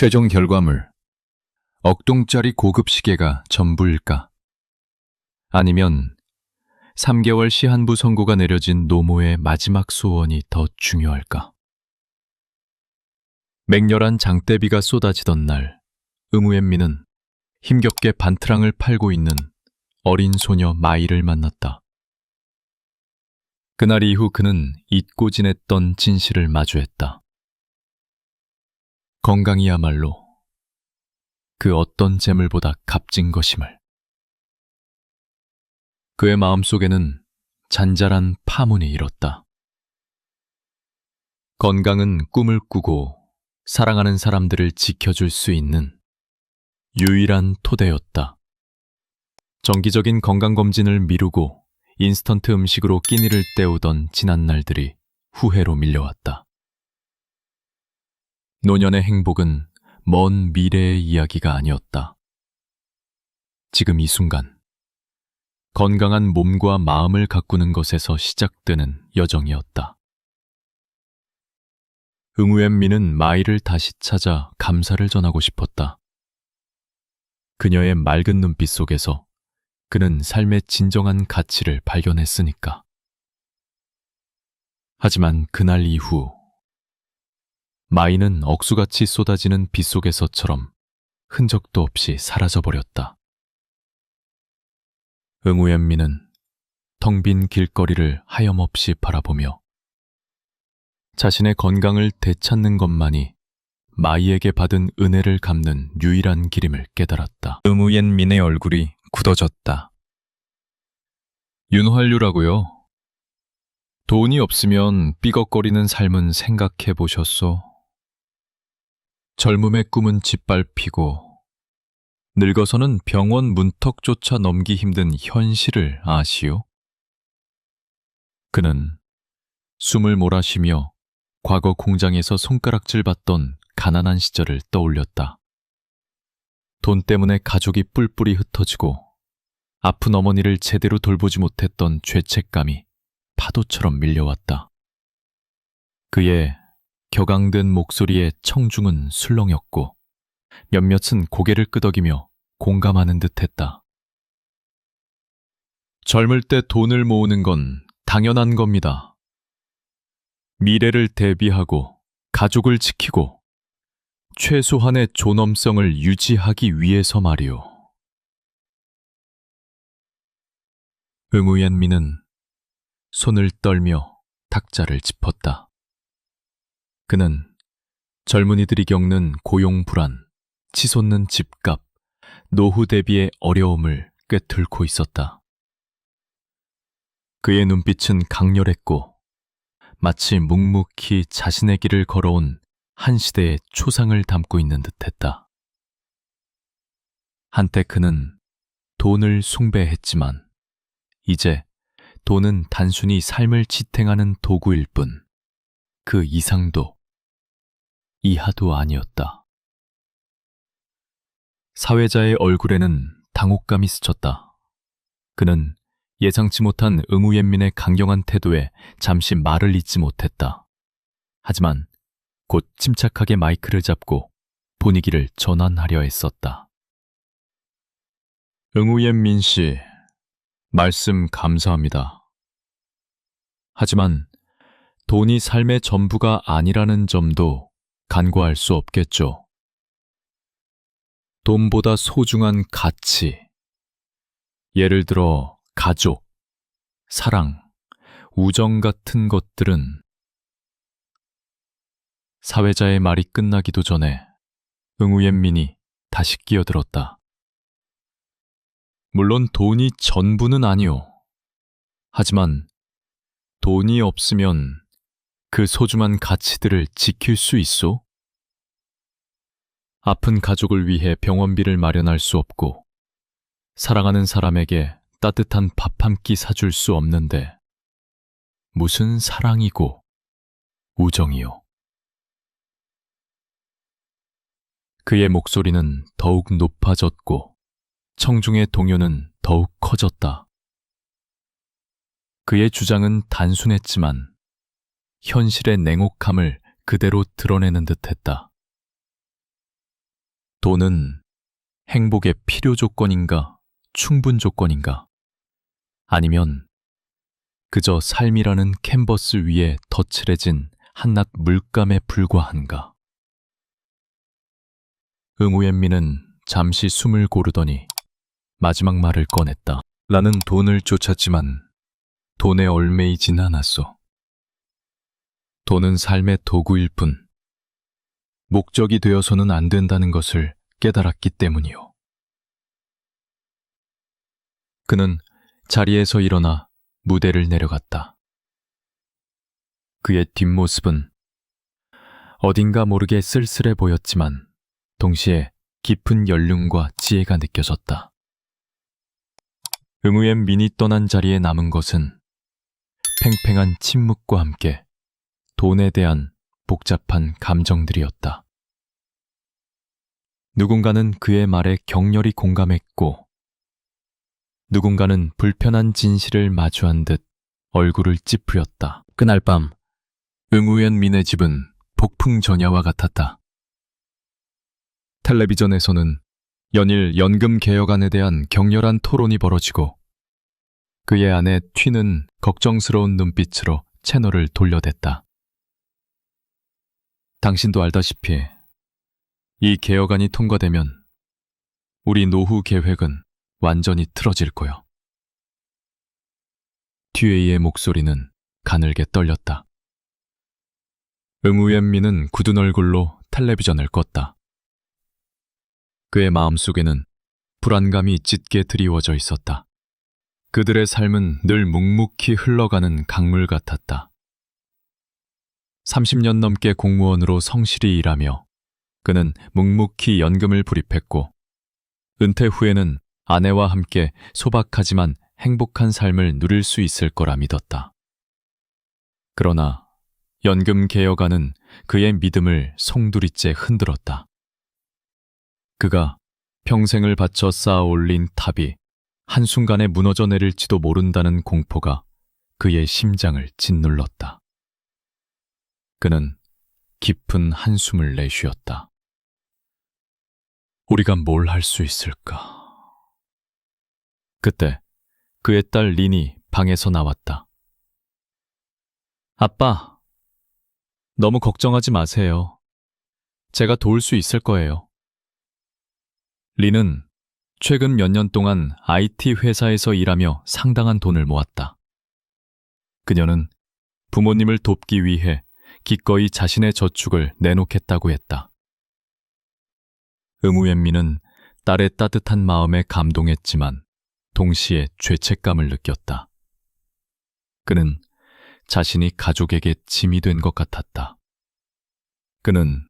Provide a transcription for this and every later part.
최종 결과물. 억동짜리 고급 시계가 전부일까? 아니면 3개월 시한부 선고가 내려진 노모의 마지막 소원이 더 중요할까? 맹렬한 장대비가 쏟아지던 날, 응우앤미는 힘겹게 반트랑을 팔고 있는 어린 소녀 마이를 만났다. 그날 이후 그는 잊고 지냈던 진실을 마주했다. 건강이야말로 그 어떤 재물보다 값진 것임을. 그의 마음속에는 잔잘한 파문이 일었다. 건강은 꿈을 꾸고 사랑하는 사람들을 지켜줄 수 있는 유일한 토대였다. 정기적인 건강검진을 미루고 인스턴트 음식으로 끼니를 때우던 지난 날들이 후회로 밀려왔다. 노년의 행복은 먼 미래의 이야기가 아니었다. 지금 이 순간, 건강한 몸과 마음을 가꾸는 것에서 시작되는 여정이었다. 응우앤미는 마이를 다시 찾아 감사를 전하고 싶었다. 그녀의 맑은 눈빛 속에서 그는 삶의 진정한 가치를 발견했으니까. 하지만 그날 이후 마이는 억수같이 쏟아지는 빛 속에서처럼 흔적도 없이 사라져버렸다. 응우연미는 텅 빈 길거리를 하염없이 바라보며 자신의 건강을 되찾는 것만이 마이에게 받은 은혜를 갚는 유일한 길임을 깨달았다. 응우옌민의 얼굴이 굳어졌다. 윤활유라고요? 돈이 없으면 삐걱거리는 삶은 생각해 보셨소? 젊음의 꿈은 짓밟히고 늙어서는 병원 문턱조차 넘기 힘든 현실을 아시오? 그는 숨을 몰아쉬며 과거 공장에서 손가락질 받던 가난한 시절을 떠올렸다. 돈 때문에 가족이 뿔뿔이 흩어지고 아픈 어머니를 제대로 돌보지 못했던 죄책감이 파도처럼 밀려왔다. 그의 격앙된 목소리에 청중은 술렁였고 몇몇은 고개를 끄덕이며 공감하는 듯 했다. 젊을 때 돈을 모으는 건 당연한 겁니다. 미래를 대비하고 가족을 지키고 최소한의 존엄성을 유지하기 위해서 말이오. 응우연미는 손을 떨며 탁자를 짚었다. 그는 젊은이들이 겪는 고용 불안, 치솟는 집값, 노후 대비의 어려움을 꿰뚫고 있었다. 그의 눈빛은 강렬했고 마치 묵묵히 자신의 길을 걸어온 한 시대의 초상을 담고 있는 듯했다. 한때 그는 돈을 숭배했지만 이제 돈은 단순히 삶을 지탱하는 도구일 뿐 그 이상도 이하도 아니었다. 사회자의 얼굴에는 당혹감이 스쳤다. 그는 예상치 못한 응우옌민의 강경한 태도에 잠시 말을 잇지 못했다. 하지만 곧 침착하게 마이크를 잡고 분위기를 전환하려 했었다. 응우옌민 씨, 말씀 감사합니다. 하지만 돈이 삶의 전부가 아니라는 점도 간과할 수 없겠죠. 돈보다 소중한 가치. 예를 들어 가족, 사랑, 우정 같은 것들은 사회자의 말이 끝나기도 전에 응우옌민이 다시 끼어들었다. 물론 돈이 전부는 아니오. 하지만 돈이 없으면 그 소중한 가치들을 지킬 수 있소? 아픈 가족을 위해 병원비를 마련할 수 없고, 사랑하는 사람에게 따뜻한 밥 한 끼 사줄 수 없는데, 무슨 사랑이고, 우정이요. 그의 목소리는 더욱 높아졌고, 청중의 동요는 더욱 커졌다. 그의 주장은 단순했지만, 현실의 냉혹함을 그대로 드러내는 듯 했다. 돈은 행복의 필요 조건인가, 충분 조건인가? 아니면 그저 삶이라는 캔버스 위에 덧칠해진 한낱 물감에 불과한가? 응우앤미는 잠시 숨을 고르더니 마지막 말을 꺼냈다. 나는 돈을 쫓았지만 돈에 얽매이진 않았소. 돈은 삶의 도구일 뿐 목적이 되어서는 안 된다는 것을 깨달았기 때문이요. 그는 자리에서 일어나 무대를 내려갔다. 그의 뒷모습은 어딘가 모르게 쓸쓸해 보였지만 동시에 깊은 연륜과 지혜가 느껴졌다. 응우엔 민이 떠난 자리에 남은 것은 팽팽한 침묵과 함께 돈에 대한 복잡한 감정들이었다. 누군가는 그의 말에 격렬히 공감했고, 누군가는 불편한 진실을 마주한 듯 얼굴을 찌푸렸다. 그날 밤, 응우연 민의 집은 폭풍 전야와 같았다. 텔레비전에서는 연일 연금 개혁안에 대한 격렬한 토론이 벌어지고 그의 아내 튀는 걱정스러운 눈빛으로 채널을 돌려댔다. 당신도 알다시피 이 개혁안이 통과되면 우리 노후 계획은 완전히 틀어질 거요. 뒤에이의 목소리는 가늘게 떨렸다. 응우연미는 굳은 얼굴로 텔레비전을 껐다. 그의 마음속에는 불안감이 짙게 드리워져 있었다. 그들의 삶은 늘 묵묵히 흘러가는 강물 같았다. 30년 넘게 공무원으로 성실히 일하며 그는 묵묵히 연금을 불입했고 은퇴 후에는 아내와 함께 소박하지만 행복한 삶을 누릴 수 있을 거라 믿었다. 그러나 연금 개혁안은 그의 믿음을 송두리째 흔들었다. 그가 평생을 바쳐 쌓아 올린 탑이 한순간에 무너져 내릴지도 모른다는 공포가 그의 심장을 짓눌렀다. 그는 깊은 한숨을 내쉬었다. 우리가 뭘 할 수 있을까? 그때 그의 딸 린이 방에서 나왔다. 아빠, 너무 걱정하지 마세요. 제가 도울 수 있을 거예요. 린은 최근 몇 년 동안 IT 회사에서 일하며 상당한 돈을 모았다. 그녀는 부모님을 돕기 위해 기꺼이 자신의 저축을 내놓겠다고 했다. 응우앤미는 딸의 따뜻한 마음에 감동했지만 동시에 죄책감을 느꼈다. 그는 자신이 가족에게 짐이 된 것 같았다. 그는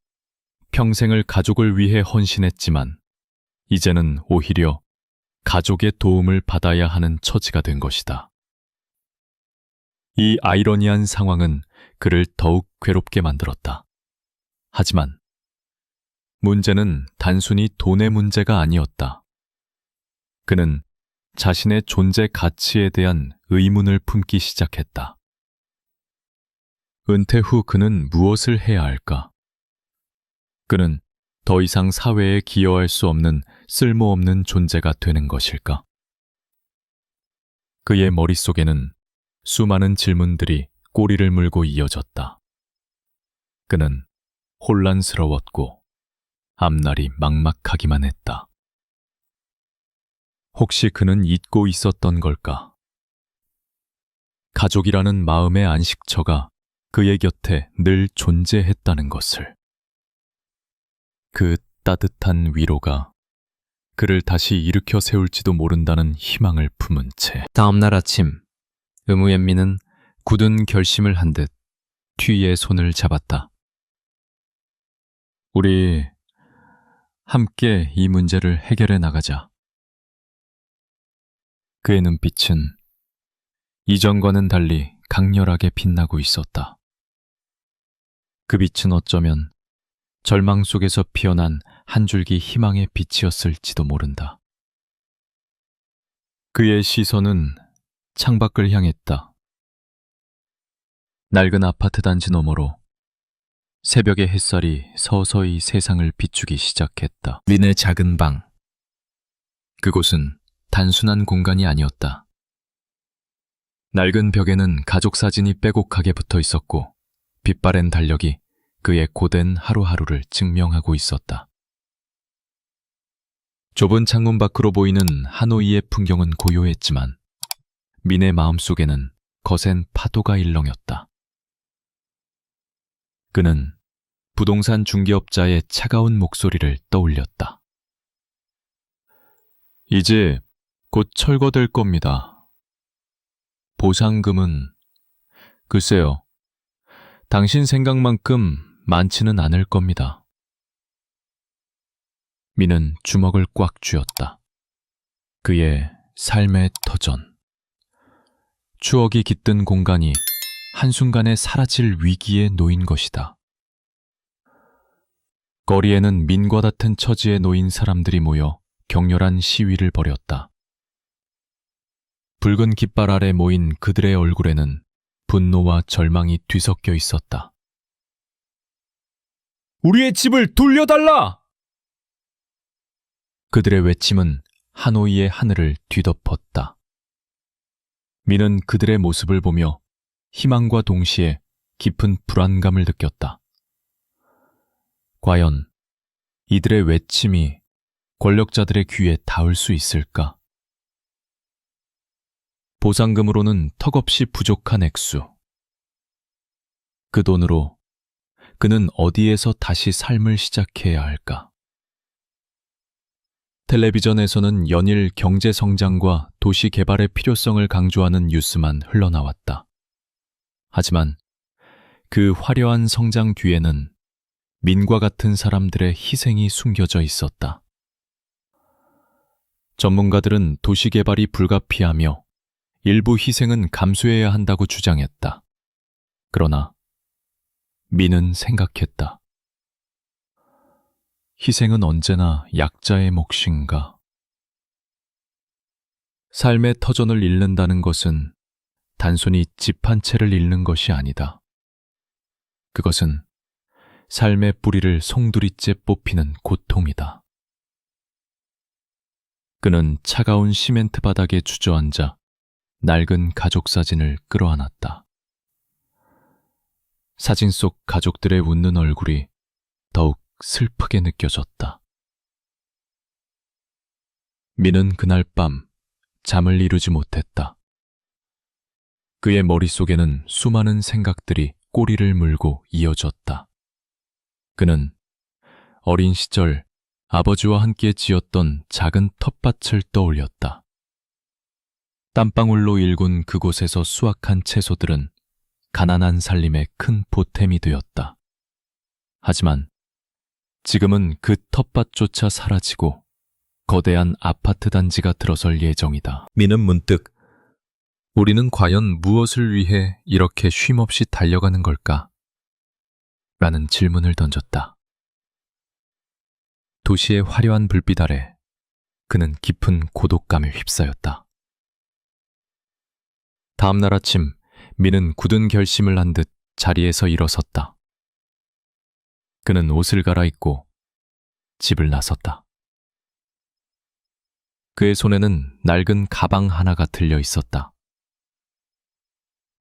평생을 가족을 위해 헌신했지만 이제는 오히려 가족의 도움을 받아야 하는 처지가 된 것이다. 이 아이러니한 상황은 그를 더욱 괴롭게 만들었다. 하지만 문제는 단순히 돈의 문제가 아니었다. 그는 자신의 존재 가치에 대한 의문을 품기 시작했다. 은퇴 후 그는 무엇을 해야 할까? 그는 더 이상 사회에 기여할 수 없는 쓸모없는 존재가 되는 것일까? 그의 머릿속에는 수많은 질문들이 꼬리를 물고 이어졌다. 그는 혼란스러웠고 앞날이 막막하기만 했다. 혹시 그는 잊고 있었던 걸까? 가족이라는 마음의 안식처가 그의 곁에 늘 존재했다는 것을. 그 따뜻한 위로가 그를 다시 일으켜 세울지도 모른다는 희망을 품은 채. 다음날 아침, 의무연미는 굳은 결심을 한 듯 튀의 손을 잡았다. 우리 함께 이 문제를 해결해 나가자. 그의 눈빛은 이전과는 달리 강렬하게 빛나고 있었다. 그 빛은 어쩌면 절망 속에서 피어난 한 줄기 희망의 빛이었을지도 모른다. 그의 시선은 창밖을 향했다. 낡은 아파트 단지 너머로 새벽의 햇살이 서서히 세상을 비추기 시작했다. 민의 작은 방. 그곳은 단순한 공간이 아니었다. 낡은 벽에는 가족 사진이 빼곡하게 붙어 있었고, 빛바랜 달력이 그의 고된 하루하루를 증명하고 있었다. 좁은 창문 밖으로 보이는 하노이의 풍경은 고요했지만, 민의 마음속에는 거센 파도가 일렁였다. 그는 부동산 중개업자의 차가운 목소리를 떠올렸다. 이제 곧 철거될 겁니다. 보상금은 글쎄요. 당신 생각만큼 많지는 않을 겁니다. 미는 주먹을 꽉 쥐었다. 그의 삶의 터전. 추억이 깃든 공간이 한순간에 사라질 위기에 놓인 것이다. 거리에는 민과 같은 처지에 놓인 사람들이 모여 격렬한 시위를 벌였다. 붉은 깃발 아래 모인 그들의 얼굴에는 분노와 절망이 뒤섞여 있었다. 우리의 집을 돌려달라! 그들의 외침은 하노이의 하늘을 뒤덮었다. 미는 그들의 모습을 보며 희망과 동시에 깊은 불안감을 느꼈다. 과연 이들의 외침이 권력자들의 귀에 닿을 수 있을까? 보상금으로는 턱없이 부족한 액수. 그 돈으로 그는 어디에서 다시 삶을 시작해야 할까? 텔레비전에서는 연일 경제 성장과 도시 개발의 필요성을 강조하는 뉴스만 흘러나왔다. 하지만 그 화려한 성장 뒤에는 민과 같은 사람들의 희생이 숨겨져 있었다. 전문가들은 도시 개발이 불가피하며 일부 희생은 감수해야 한다고 주장했다. 그러나 민은 생각했다. 희생은 언제나 약자의 몫인가? 삶의 터전을 잃는다는 것은 단순히 집 한 채를 잃는 것이 아니다. 그것은 삶의 뿌리를 송두리째 뽑히는 고통이다. 그는 차가운 시멘트 바닥에 주저앉아 낡은 가족 사진을 끌어안았다. 사진 속 가족들의 웃는 얼굴이 더욱 슬프게 느껴졌다. 미는 그날 밤 잠을 이루지 못했다. 그의 머릿속에는 수많은 생각들이 꼬리를 물고 이어졌다. 그는 어린 시절 아버지와 함께 지었던 작은 텃밭을 떠올렸다. 땀방울로 일군 그곳에서 수확한 채소들은 가난한 살림의 큰 보탬이 되었다. 하지만 지금은 그 텃밭조차 사라지고 거대한 아파트 단지가 들어설 예정이다. 민은 문득 우리는 과연 무엇을 위해 이렇게 쉼없이 달려가는 걸까? 라는 질문을 던졌다. 도시의 화려한 불빛 아래 그는 깊은 고독감에 휩싸였다. 다음 날 아침 민은 굳은 결심을 한 듯 자리에서 일어섰다. 그는 옷을 갈아입고 집을 나섰다. 그의 손에는 낡은 가방 하나가 들려 있었다.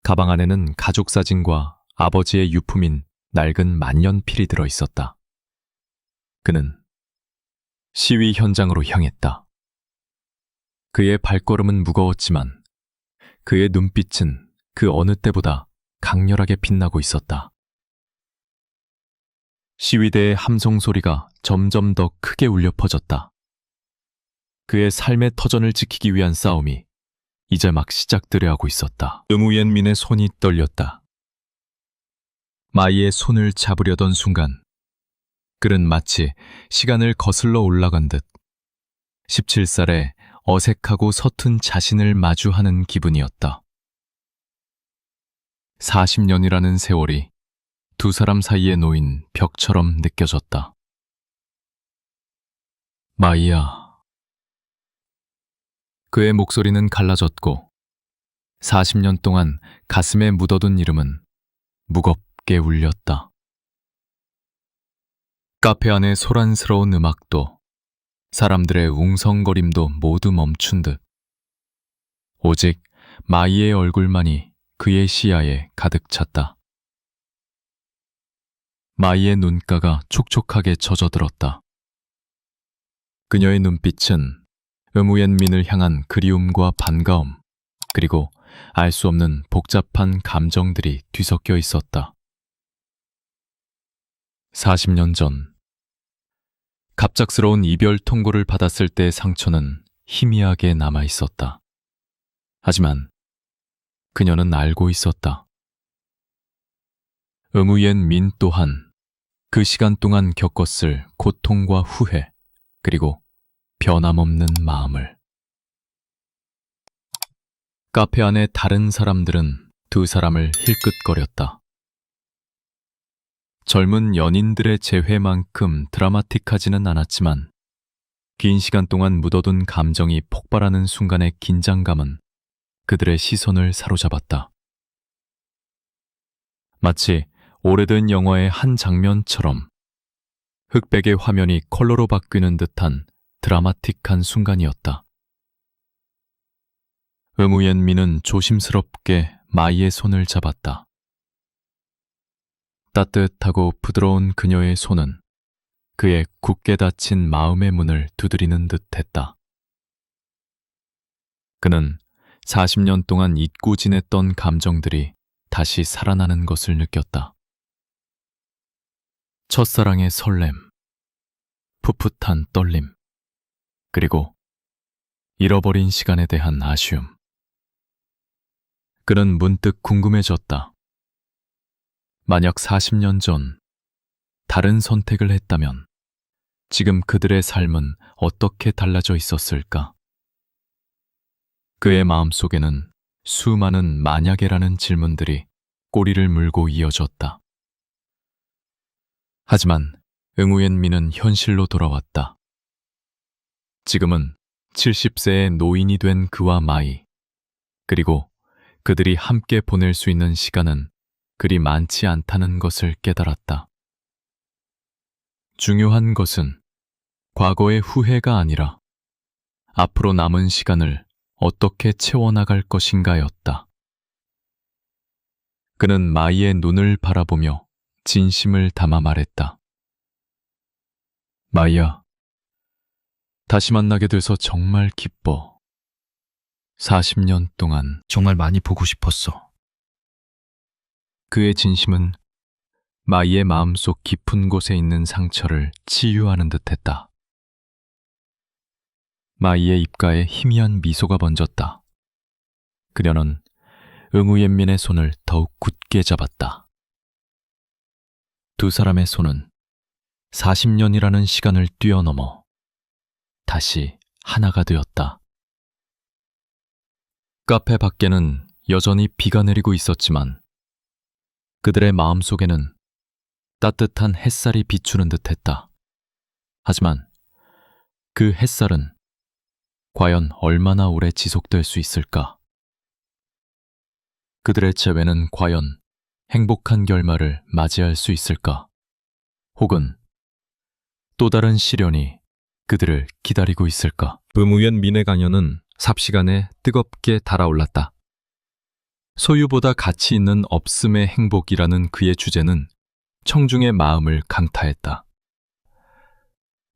가방 안에는 가족 사진과 아버지의 유품인 낡은 만년필이 들어 있었다. 그는 시위 현장으로 향했다. 그의 발걸음은 무거웠지만 그의 눈빛은 그 어느 때보다 강렬하게 빛나고 있었다. 시위대의 함성 소리가 점점 더 크게 울려 퍼졌다. 그의 삶의 터전을 지키기 위한 싸움이 이제 막 시작되려 하고 있었다. 의무연민의 손이 떨렸다. 마이의 손을 잡으려던 순간 그는 마치 시간을 거슬러 올라간 듯 17살에 어색하고 서툰 자신을 마주하는 기분이었다. 40년이라는 세월이 두 사람 사이에 놓인 벽처럼 느껴졌다. 마이야. 그의 목소리는 갈라졌고 40년 동안 가슴에 묻어둔 이름은 무겁게 울렸다. 카페 안의 소란스러운 음악도 사람들의 웅성거림도 모두 멈춘 듯 오직 마이의 얼굴만이 그의 시야에 가득 찼다. 마이의 눈가가 촉촉하게 젖어들었다. 그녀의 눈빛은 의무옌민을 향한 그리움과 반가움, 그리고 알 수 없는 복잡한 감정들이 뒤섞여 있었다. 40년 전, 갑작스러운 이별 통보를 받았을 때의 상처는 희미하게 남아 있었다. 하지만 그녀는 알고 있었다. 의무옌 민 또한 그 시간 동안 겪었을 고통과 후회, 그리고 변함없는 마음을. 카페 안의 다른 사람들은 두 사람을 힐끗거렸다. 젊은 연인들의 재회만큼 드라마틱하지는 않았지만 긴 시간 동안 묻어둔 감정이 폭발하는 순간의 긴장감은 그들의 시선을 사로잡았다. 마치 오래된 영화의 한 장면처럼 흑백의 화면이 컬러로 바뀌는 듯한 드라마틱한 순간이었다. 의무옌미는 조심스럽게 마이의 손을 잡았다. 따뜻하고 부드러운 그녀의 손은 그의 굳게 닫힌 마음의 문을 두드리는 듯 했다. 그는 40년 동안 잊고 지냈던 감정들이 다시 살아나는 것을 느꼈다. 첫사랑의 설렘, 풋풋한 떨림, 그리고 잃어버린 시간에 대한 아쉬움. 그는 문득 궁금해졌다. 만약 40년 전 다른 선택을 했다면 지금 그들의 삶은 어떻게 달라져 있었을까? 그의 마음 속에는 수많은 만약에라는 질문들이 꼬리를 물고 이어졌다. 하지만 응우옌미는 현실로 돌아왔다. 지금은 70세의 노인이 된 그와 마이, 그리고 그들이 함께 보낼 수 있는 시간은 그리 많지 않다는 것을 깨달았다. 중요한 것은 과거의 후회가 아니라 앞으로 남은 시간을 어떻게 채워나갈 것인가였다. 그는 마이의 눈을 바라보며 진심을 담아 말했다. 마이야, 다시 만나게 돼서 정말 기뻐. 40년 동안 정말 많이 보고 싶었어. 그의 진심은 마이의 마음속 깊은 곳에 있는 상처를 치유하는 듯 했다. 마이의 입가에 희미한 미소가 번졌다. 그녀는 응우옌민의 손을 더욱 굳게 잡았다. 두 사람의 손은 40년이라는 시간을 뛰어넘어 다시 하나가 되었다. 카페 밖에는 여전히 비가 내리고 있었지만 그들의 마음 속에는 따뜻한 햇살이 비추는 듯 했다. 하지만 그 햇살은 과연 얼마나 오래 지속될 수 있을까? 그들의 재회는 과연 행복한 결말을 맞이할 수 있을까? 혹은 또 다른 시련이 그들을 기다리고 있을까? 의무연 민의 강연은 삽시간에 뜨겁게 달아올랐다. 소유보다 가치 있는 없음의 행복이라는 그의 주제는 청중의 마음을 강타했다.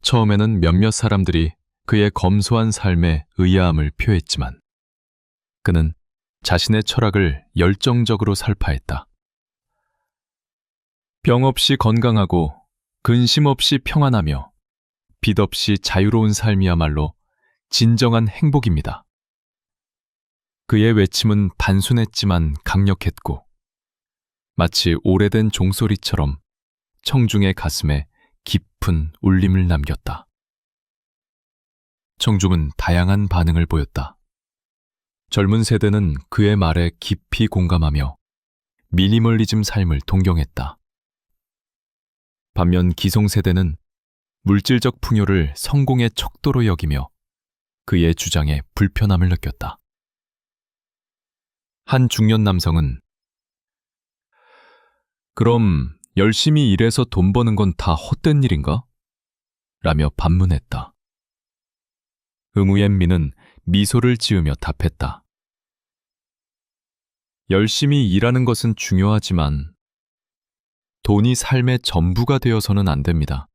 처음에는 몇몇 사람들이 그의 검소한 삶에 의아함을 표했지만 그는 자신의 철학을 열정적으로 설파했다. 병 없이 건강하고 근심 없이 평안하며 빚 없이 자유로운 삶이야말로 진정한 행복입니다. 그의 외침은 단순했지만 강력했고 마치 오래된 종소리처럼 청중의 가슴에 깊은 울림을 남겼다. 청중은 다양한 반응을 보였다. 젊은 세대는 그의 말에 깊이 공감하며 미니멀리즘 삶을 동경했다. 반면 기성세대는 물질적 풍요를 성공의 척도로 여기며 그의 주장에 불편함을 느꼈다. 한 중년 남성은 그럼 열심히 일해서 돈 버는 건 다 헛된 일인가? 라며 반문했다. 응우옌미는 미소를 지으며 답했다. 열심히 일하는 것은 중요하지만 돈이 삶의 전부가 되어서는 안 됩니다.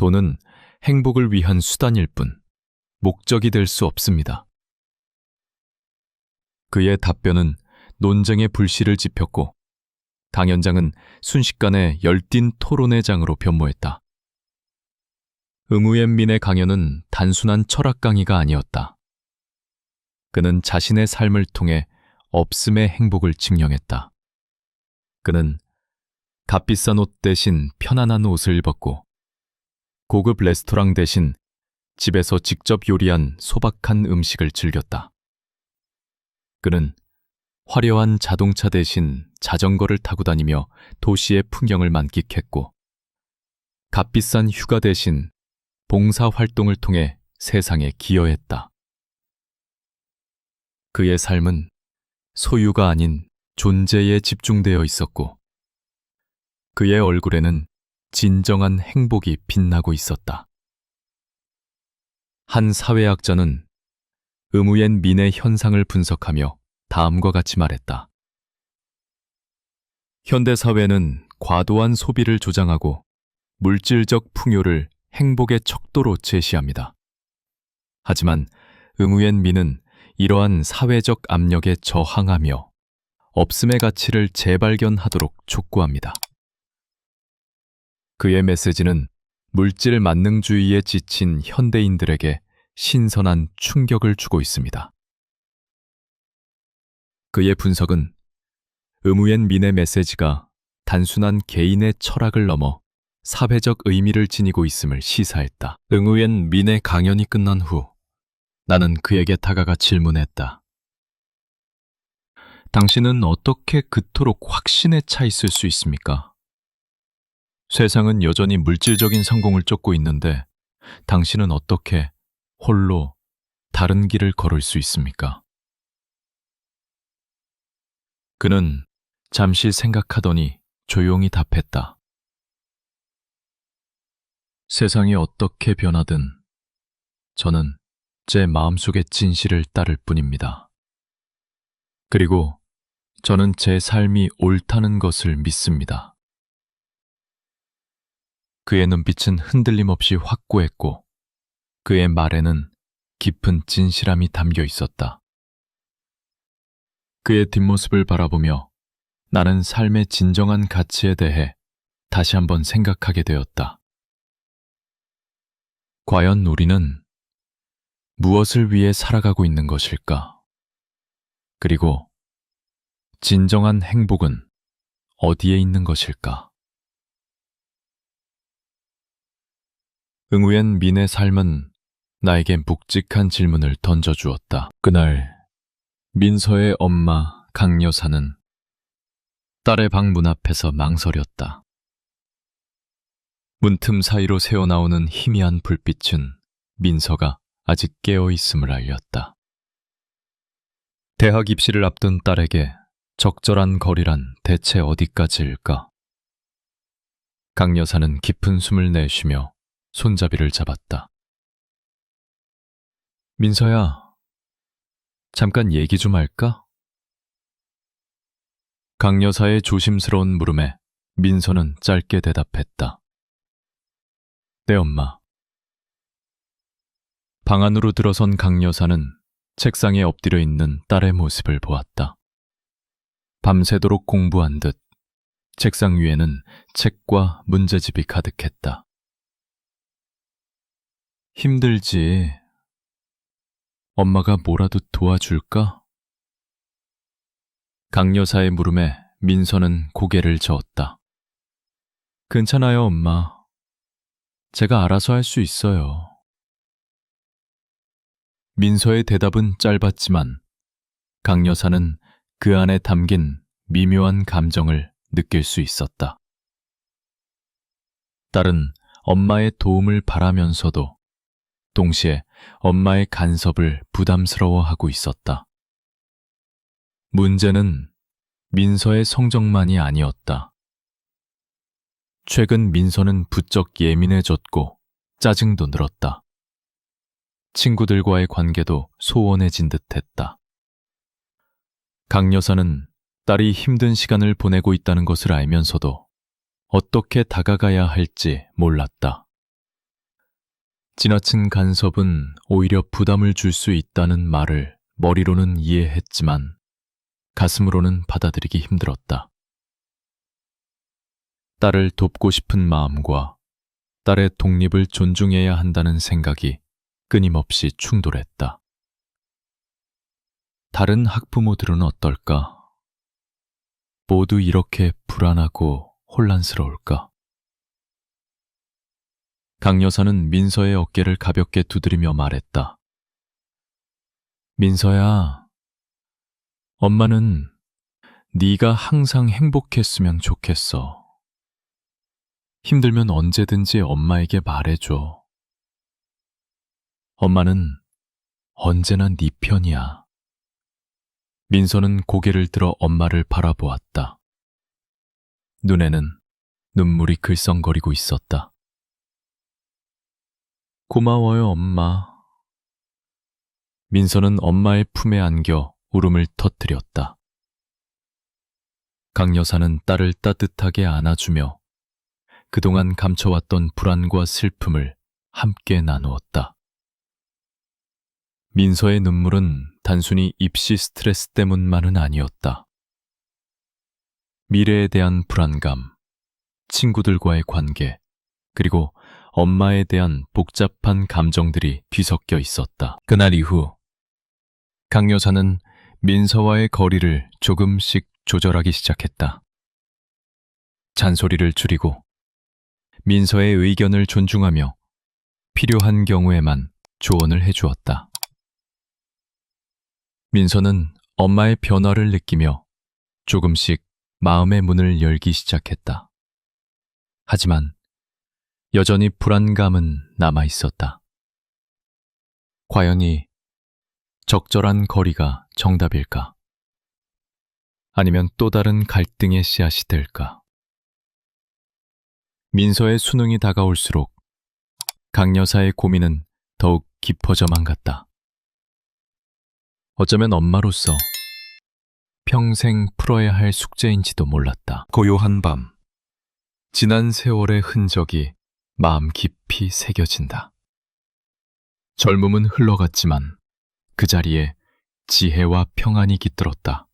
돈은 행복을 위한 수단일 뿐 목적이 될 수 없습니다. 그의 답변은 논쟁의 불씨를 지폈고 당연장은 순식간에 열띤 토론의 장으로 변모했다. 응우옌민의 강연은 단순한 철학 강의가 아니었다. 그는 자신의 삶을 통해 없음의 행복을 증명했다. 그는 값비싼 옷 대신 편안한 옷을 입었고 고급 레스토랑 대신 집에서 직접 요리한 소박한 음식을 즐겼다. 그는 화려한 자동차 대신 자전거를 타고 다니며 도시의 풍경을 만끽했고 값비싼 휴가 대신 봉사 활동을 통해 세상에 기여했다. 그의 삶은 소유가 아닌 존재에 집중되어 있었고 그의 얼굴에는 진정한 행복이 빛나고 있었다. 한 사회학자는 의무엔 민의 현상을 분석하며 다음과 같이 말했다. 현대 사회는 과도한 소비를 조장하고 물질적 풍요를 행복의 척도로 제시합니다. 하지만 응우엔 민은 이러한 사회적 압력에 저항하며 없음의 가치를 재발견하도록 촉구합니다. 그의 메시지는 물질 만능주의에 지친 현대인들에게 신선한 충격을 주고 있습니다. 그의 분석은 의무엔 민의 메시지가 단순한 개인의 철학을 넘어 사회적 의미를 지니고 있음을 시사했다. 응우엔 민의 강연이 끝난 후 나는 그에게 다가가 질문했다. 당신은 어떻게 그토록 확신에 차 있을 수 있습니까? 세상은 여전히 물질적인 성공을 쫓고 있는데 당신은 어떻게 홀로 다른 길을 걸을 수 있습니까? 그는 잠시 생각하더니 조용히 답했다. 세상이 어떻게 변하든 저는 제 마음속의 진실을 따를 뿐입니다. 그리고 저는 제 삶이 옳다는 것을 믿습니다. 그의 눈빛은 흔들림 없이 확고했고 그의 말에는 깊은 진실함이 담겨 있었다. 그의 뒷모습을 바라보며 나는 삶의 진정한 가치에 대해 다시 한번 생각하게 되었다. 과연 우리는 무엇을 위해 살아가고 있는 것일까? 그리고 진정한 행복은 어디에 있는 것일까? 응우엔 민의 삶은 나에게 묵직한 질문을 던져주었다. 그날 민서의 엄마 강 여사는 딸의 방 문 앞에서 망설였다. 문틈 사이로 새어나오는 희미한 불빛은 민서가 아직 깨어 있음을 알렸다. 대학 입시를 앞둔 딸에게 적절한 거리란 대체 어디까지일까? 강 여사는 깊은 숨을 내쉬며 손잡이를 잡았다. 민서야, 잠깐 얘기 좀 할까? 강 여사의 조심스러운 물음에 민서는 짧게 대답했다. 네, 엄마. 방 안으로 들어선 강 여사는 책상에 엎드려 있는 딸의 모습을 보았다. 밤새도록 공부한 듯 책상 위에는 책과 문제집이 가득했다. 힘들지. 엄마가 뭐라도 도와줄까? 강 여사의 물음에 민서는 고개를 저었다. 괜찮아요, 엄마. 제가 알아서 할 수 있어요. 민서의 대답은 짧았지만 강 여사는 그 안에 담긴 미묘한 감정을 느낄 수 있었다. 딸은 엄마의 도움을 바라면서도 동시에 엄마의 간섭을 부담스러워하고 있었다. 문제는 민서의 성적만이 아니었다. 최근 민서는 부쩍 예민해졌고 짜증도 늘었다. 친구들과의 관계도 소원해진 듯 했다. 강 여사는 딸이 힘든 시간을 보내고 있다는 것을 알면서도 어떻게 다가가야 할지 몰랐다. 지나친 간섭은 오히려 부담을 줄 수 있다는 말을 머리로는 이해했지만 가슴으로는 받아들이기 힘들었다. 딸을 돕고 싶은 마음과 딸의 독립을 존중해야 한다는 생각이 끊임없이 충돌했다. 다른 학부모들은 어떨까? 모두 이렇게 불안하고 혼란스러울까? 강 여사는 민서의 어깨를 가볍게 두드리며 말했다. 민서야, 엄마는 네가 항상 행복했으면 좋겠어. 힘들면 언제든지 엄마에게 말해줘. 엄마는 언제나 네 편이야. 민서는 고개를 들어 엄마를 바라보았다. 눈에는 눈물이 글썽거리고 있었다. 고마워요, 엄마. 민서는 엄마의 품에 안겨 울음을 터뜨렸다. 강 여사는 딸을 따뜻하게 안아주며 그동안 감춰왔던 불안과 슬픔을 함께 나누었다. 민서의 눈물은 단순히 입시 스트레스 때문만은 아니었다. 미래에 대한 불안감, 친구들과의 관계, 그리고 엄마에 대한 복잡한 감정들이 뒤섞여 있었다. 그날 이후 강 여사는 민서와의 거리를 조금씩 조절하기 시작했다. 잔소리를 줄이고 민서의 의견을 존중하며 필요한 경우에만 조언을 해주었다. 민서는 엄마의 변화를 느끼며 조금씩 마음의 문을 열기 시작했다. 하지만 여전히 불안감은 남아 있었다. 과연 이 적절한 거리가 정답일까? 아니면 또 다른 갈등의 씨앗이 될까? 민서의 수능이 다가올수록 강 여사의 고민은 더욱 깊어져만 갔다. 어쩌면 엄마로서 평생 풀어야 할 숙제인지도 몰랐다. 고요한 밤. 지난 세월의 흔적이 마음 깊이 새겨진다. 젊음은 흘러갔지만 그 자리에 지혜와 평안이 깃들었다.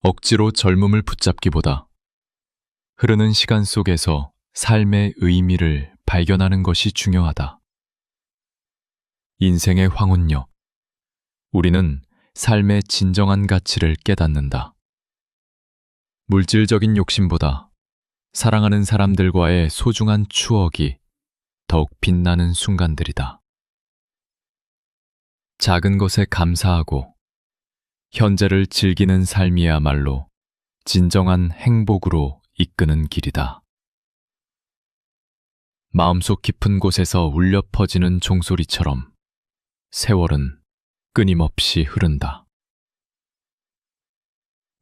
억지로 젊음을 붙잡기보다 흐르는 시간 속에서 삶의 의미를 발견하는 것이 중요하다. 인생의 황혼여. 우리는 삶의 진정한 가치를 깨닫는다. 물질적인 욕심보다 사랑하는 사람들과의 소중한 추억이 더욱 빛나는 순간들이다. 작은 것에 감사하고 현재를 즐기는 삶이야말로 진정한 행복으로 이끄는 길이다. 마음속 깊은 곳에서 울려 퍼지는 종소리처럼 세월은 끊임없이 흐른다.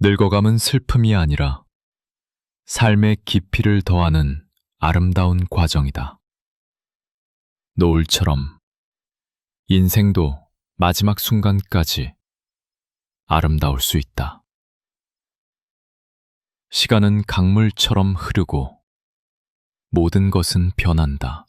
늙어감은 슬픔이 아니라 삶의 깊이를 더하는 아름다운 과정이다. 노을처럼 인생도 마지막 순간까지 아름다울 수 있다. 시간은 강물처럼 흐르고 모든 것은 변한다.